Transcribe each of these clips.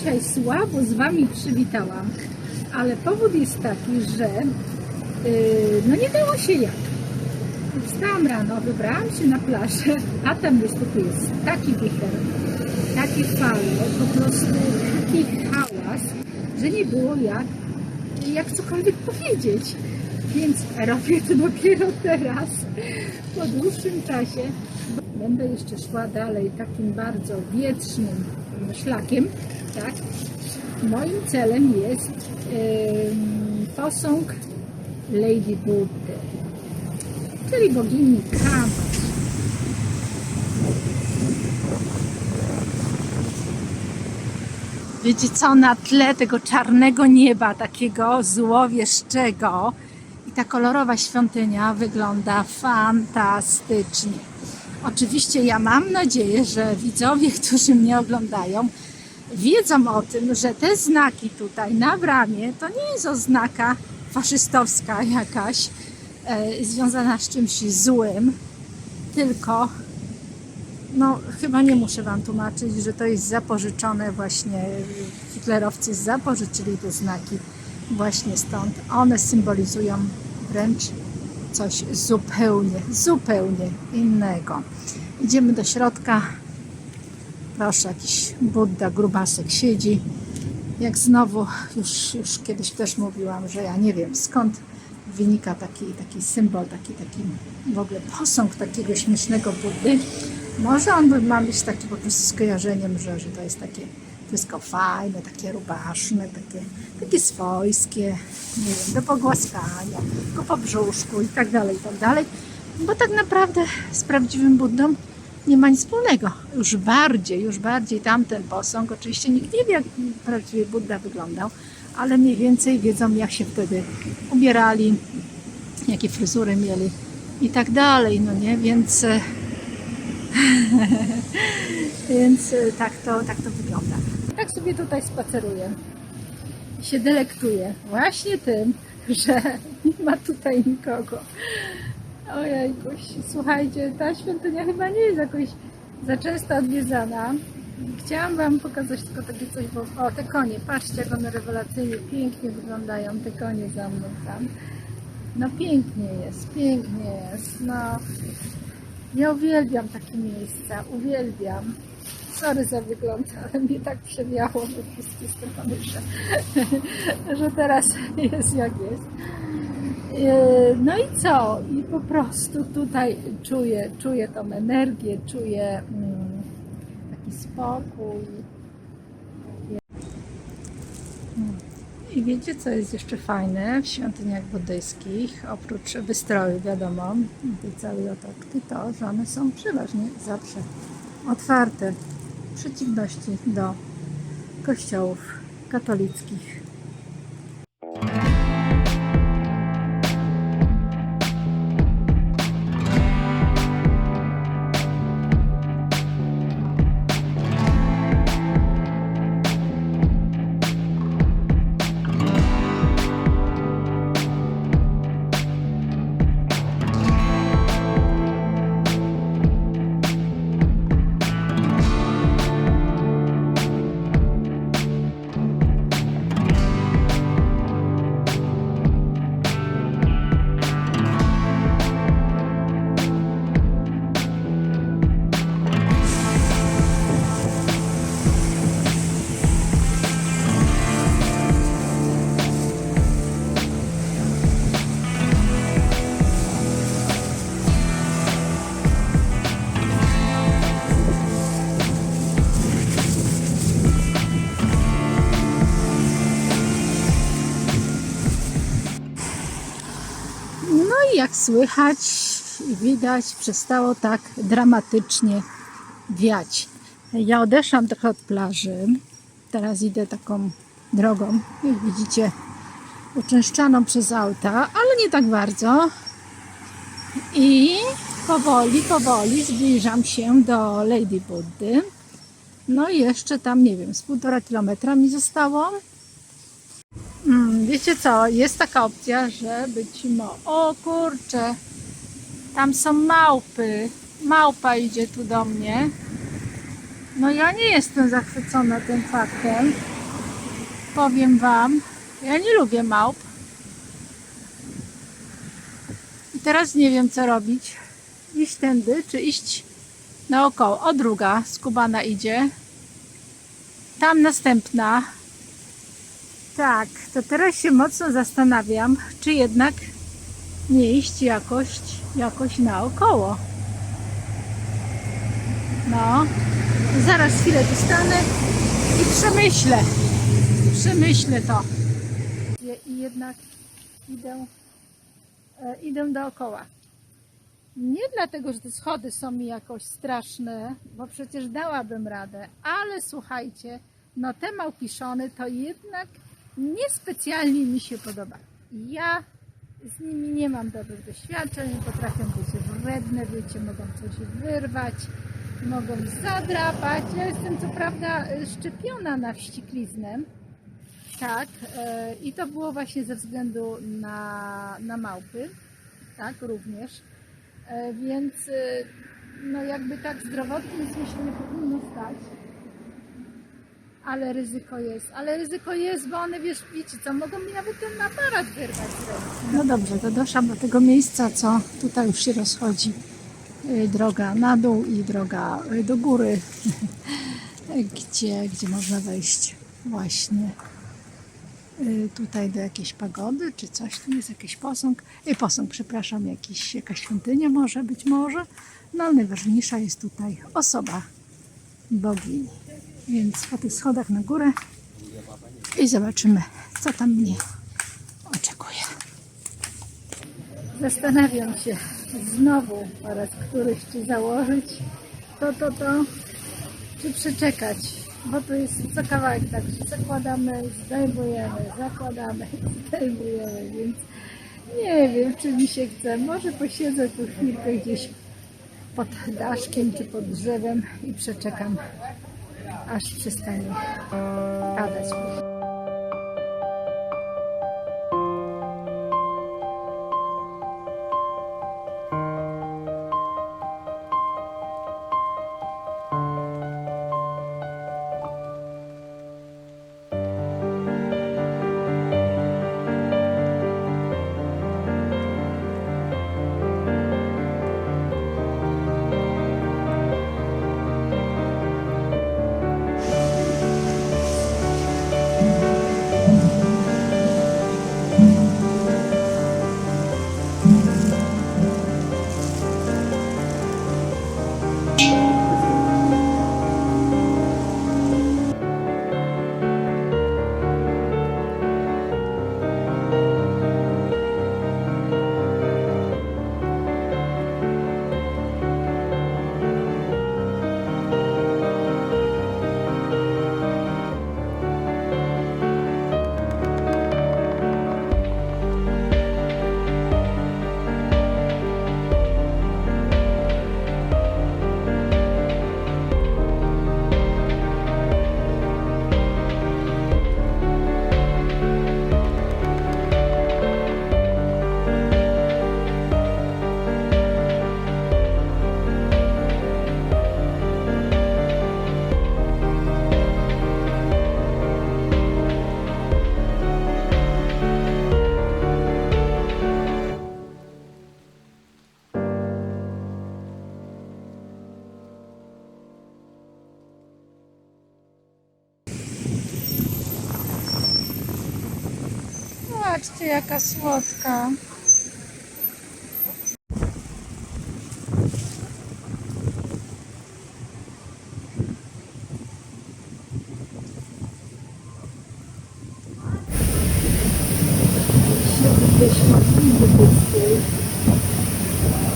dzisiaj słabo z Wami przywitałam, ale powód jest taki, że yy, no nie dało się jak. Wstałam rano, wybrałam się na plażę, a tam niestety jest taki wicher, takie fale, po prostu taki hałas, że nie było jak, jak cokolwiek powiedzieć. Więc robię to dopiero teraz, po dłuższym czasie. Będę jeszcze szła dalej takim bardzo wietrznym szlakiem, tak? Moim celem jest em, posąg Lady Buddy, czyli bogini Kama. Wiecie co, na tle tego czarnego nieba, takiego złowieszczego i ta kolorowa świątynia wygląda fantastycznie. Oczywiście ja mam nadzieję, że widzowie, którzy mnie oglądają, wiedzą o tym, że te znaki tutaj na bramie to nie jest oznaka faszystowska jakaś, e, związana z czymś złym, tylko no, chyba nie muszę Wam tłumaczyć, że to jest zapożyczone właśnie, hitlerowcy zapożyczyli te znaki właśnie stąd. One symbolizują wręcz coś zupełnie, zupełnie innego. Idziemy do środka. Proszę, jakiś Budda, grubasek siedzi. Jak znowu, już, już kiedyś też mówiłam, że ja nie wiem skąd wynika taki, taki symbol, taki, taki w ogóle posąg takiego śmiesznego Buddy. Może on ma być taki po prostu skojarzeniem, że, że to jest takie wszystko fajne, takie rubaszne, takie, takie swojskie, nie wiem, do pogłaskania, tylko po brzuszku i tak dalej, i tak dalej. Bo tak naprawdę z prawdziwym Buddą nie ma nic wspólnego. Już bardziej, już bardziej tamten posąg. Oczywiście nikt nie wie, jak prawdziwy Budda wyglądał, ale mniej więcej wiedzą, jak się wtedy ubierali, jakie fryzury mieli i tak dalej, no nie? Więc, więc e, tak to, tak to wygląda. Tak sobie tutaj spaceruję się delektuję właśnie tym, że nie ma tutaj nikogo. Ojejkuś, słuchajcie, ta świątynia chyba nie jest jakoś za często odwiedzana. Chciałam Wam pokazać tylko takie coś, bo o, te konie, patrzcie jak one rewelacyjnie, pięknie wyglądają, te konie za mną tam. No pięknie jest, pięknie jest, no. Ja uwielbiam takie miejsca, uwielbiam. Sorry za wygląd, ale mnie tak przewiało we wszystkie strony, że, że teraz jest jak jest. Yy, No i co? I po prostu tutaj czuję, czuję tą energię, czuję mm, taki spokój. I wiecie, co jest jeszcze fajne w świątyniach buddyjskich, oprócz wystroju, wiadomo, tej całej otoczki, to, że one są przeważnie zawsze otwarte w przeciwności do kościołów katolickich. Słychać i widać, przestało tak dramatycznie wiać. Ja odeszłam trochę od plaży. Teraz idę taką drogą, jak widzicie, uczęszczaną przez auta, ale nie tak bardzo. I powoli, powoli zbliżam się do Lady Buddy. No i jeszcze tam, nie wiem, z półtora kilometra mi zostało. Wiecie co, jest taka opcja, że być mo... O kurczę, tam są małpy. Małpa idzie tu do mnie. No ja nie jestem zachwycona tym faktem. Powiem Wam, ja nie lubię małp. I teraz nie wiem co robić. Iść tędy, czy iść naokoło. O druga, skubana idzie. Tam następna. Tak, to teraz się mocno zastanawiam, czy jednak nie iść jakoś, jakoś naokoło. No, zaraz chwilę tu stanę i przemyślę. Przemyślę to. I jednak idę, e, idę dookoła. Nie dlatego, że te schody są mi jakoś straszne, bo przecież dałabym radę, ale słuchajcie, no te małpiszony to jednak niespecjalnie mi się podoba. Ja z nimi nie mam dobrych doświadczeń, potrafią być wredne, wiecie, mogą coś wyrwać, mogą zadrapać. Ja jestem co prawda szczepiona na wściekliznę, tak, e, i to było właśnie ze względu na, na małpy, tak, również. E, Więc e, no jakby tak zdrowotnie się nie powinno stać. Ale ryzyko jest. Ale ryzyko jest, bo one wiesz, wiecie co, mogą mi nawet ten aparat wyrwać. No dobrze, to doszłam do tego miejsca, co tutaj już się rozchodzi. Y, Droga na dół i droga y, do góry, gdzie, gdzie można wejść właśnie y, tutaj do jakiejś pagody, czy coś, tu jest jakiś posąg, y, posąg, przepraszam, jakiś, jakaś świątynia może, być może, no ale najważniejsza jest tutaj osoba bogini. Więc po tych schodach na górę i zobaczymy, co tam mnie oczekuje. Zastanawiam się znowu po raz któryś, czy założyć to, to, to, czy przeczekać, bo to jest co kawałek tak, że zakładamy, zdejmujemy, zakładamy, zdejmujemy, więc nie wiem, czy mi się chce. Może posiedzę tu chwilkę gdzieś pod daszkiem czy pod drzewem i przeczekam, aż przestanie padać. Zobaczcie, jaka słodka.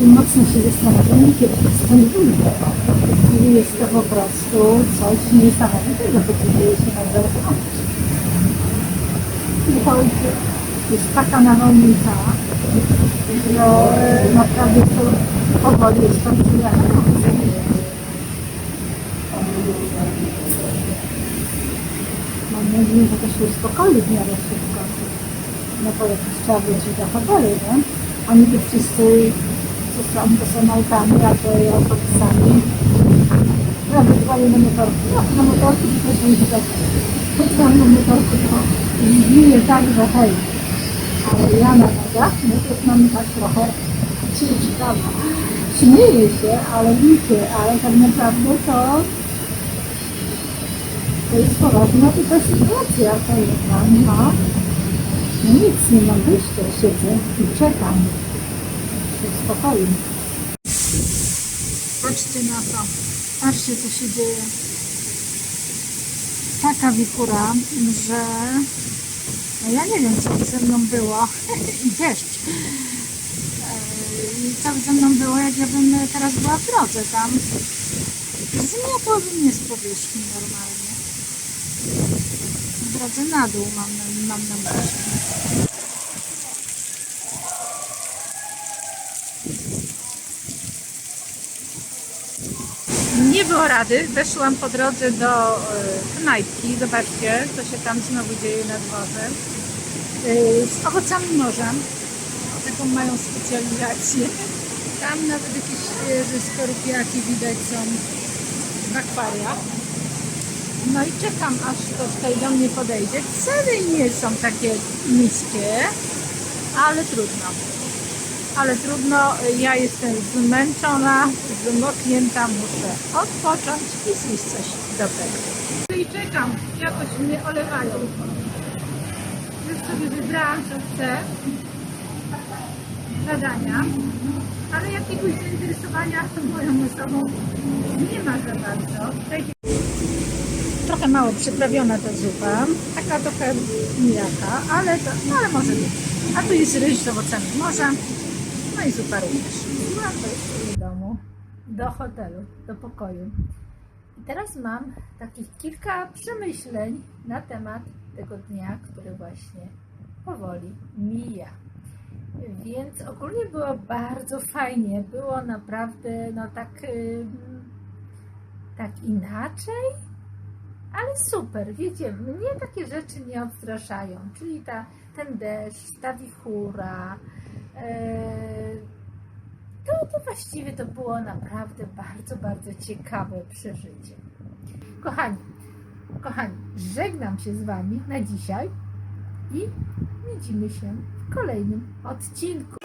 I mocno się zastanawiam, kiedy jestem dumna. I jest to po prostu coś niesamowitego, co dzieje się na zewnątrz. Słuchajcie, jest taka nawałnica, że naprawdę to powoli jest tam Mam nadzieję, że to się uspokoi w miarę szybko. No bo jakoś trzeba wrócić do hotelu, nie? Oni tu wszyscy, co są, to są autami albo autobusami. ewentualnie na motorku. No, na motorku to też tak. Chodziłam na motorku, to zginie tak, że hej. Ale ja na nogach, no to mam tak trochę ciekawa. Śmieję się, ale liczę, ale tak naprawdę to to jest poważna taka sytuacja, to jest tam, no. No nic, nie mam wyjścia, siedzę i czekam. W spokoju. Patrzcie na to. Patrzcie, co się dzieje. Taka wichura, że ja nie wiem, co by ze mną było. I deszcz. Eee, Co by ze mną było, jak ja bym teraz była w drodze tam. Zmiotłoby mnie z powierzchni normalnie. W drodze na dół mam mam na myśli. Nie było rady. Weszłam po drodze do y, knajpki. Zobaczcie, co się tam znowu dzieje na dworze. Y, z owocami morza. Taką mają specjalizację. Tam nawet jakieś świeże skorupiaki widać są w akwariach. No i czekam, aż to tutaj do mnie podejdzie. Ceny nie są takie niskie, ale trudno. Ale trudno, ja jestem zmęczona, zmoknięta, muszę odpocząć i zjeść coś dobrego. I czekam, jakoś mnie olewają. Już sobie wybrałam, co chcę. Zadania. Ale jakiegoś zainteresowania moją osobą nie ma za bardzo. Trochę mało przyprawiona ta zupa, taka trochę nijaka, ale, to, no, ale może być. A tu jest ryż z owocami morza, no i zupa również. Jeszcze do domu, do hotelu, do pokoju. I teraz mam takich kilka przemyśleń na temat tego dnia, który właśnie powoli mija. Więc ogólnie było bardzo fajnie. Było naprawdę no tak, ym, tak inaczej, ale super, wiecie, mnie takie rzeczy nie odstraszają, czyli ta, ten deszcz, ta wichura, to, to właściwie to było naprawdę bardzo, bardzo ciekawe przeżycie. Kochani, kochani, żegnam się z Wami na dzisiaj i widzimy się w kolejnym odcinku.